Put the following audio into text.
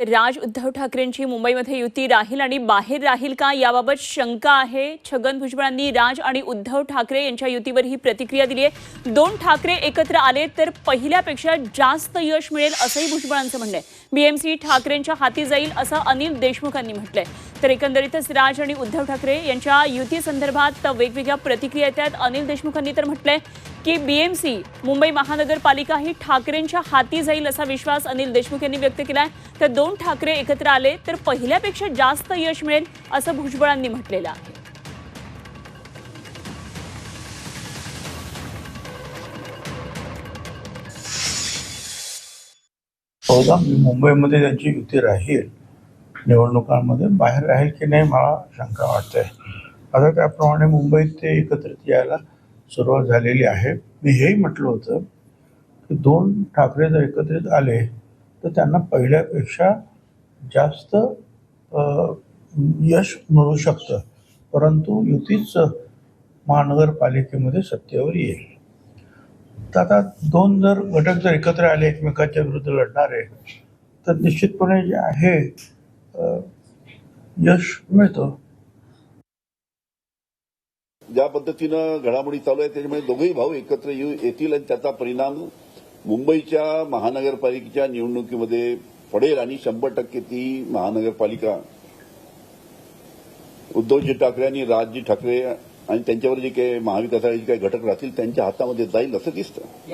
राज उद्धव ठाकरेंची मुंबईमध्ये युती राहील आणि बाहेर राहील का याबाबत शंका आहे. छगन भुजबळांनी राज आणि उद्धव ठाकरे यांच्या युतीवर ही प्रतिक्रिया दिली आहे. दोन ठाकरे एकत्र आले तर पहिल्यापेक्षा जास्त यश मिळेल असंही भुजबळांचं म्हणणं आहे. बीएमसी ठाकरेंच्या हाती जाईल असं अनिल देशमुखांनी म्हटलंय. तर एकंदरीतच राज आणि उद्धव ठाकरे यांच्या युती संदर्भात वेगवेगळ्या प्रतिक्रिया येतात अनिल देशमुखांनी तर म्हटलंय की बीएमसी मुंबई महानगरपालिका ही ठाकरेंच्या हाती जाईल असा विश्वास अनिल देशमुख यांनी व्यक्त केलाय. तर दोन ठाकरे एकत्र आले तर पहिल्यापेक्षा जास्त यश मिळेल असं भुजबळांनी म्हटलेलं आहे. हो मुंबईमध्ये त्यांची युती राहील निवडणुकांमध्ये बाहेर राहील की नाही मला शंका वाटते. आता त्याप्रमाणे मुंबईत ते एकत्रित यायला सुरुवात झालेली आहे. मी हेही म्हटलं होतं की दोन ठाकरे जर एकत्रित आले तर त्यांना पहिल्यापेक्षा जास्त यश मिळू शकतं. परंतु युतीच महानगरपालिकेमध्ये सत्तेवर येईल. तर आता दोन जर घटक जर एकत्र आले एकमेकाच्या विरुद्ध लढणारे तर निश्चितपणे जे आहे यश मिळतं. ज्या पद्धतीनं घडामोडी चालू आहे त्याच्यामुळे दोघेही भाऊ एकत्र येऊ येतील आणि त्याचा परिणाम मुंबईच्या महानगरपालिकेच्या निवडणुकीमध्ये पडेल आणि शंभर टक्के ती महानगरपालिका उद्धवजी ठाकरे आणि राजजी ठाकरे आणि त्यांच्यावर जे काही महाविकास आघाडीचे काही घटक राहतील त्यांच्या हातामध्ये जाईल असं दिसतं.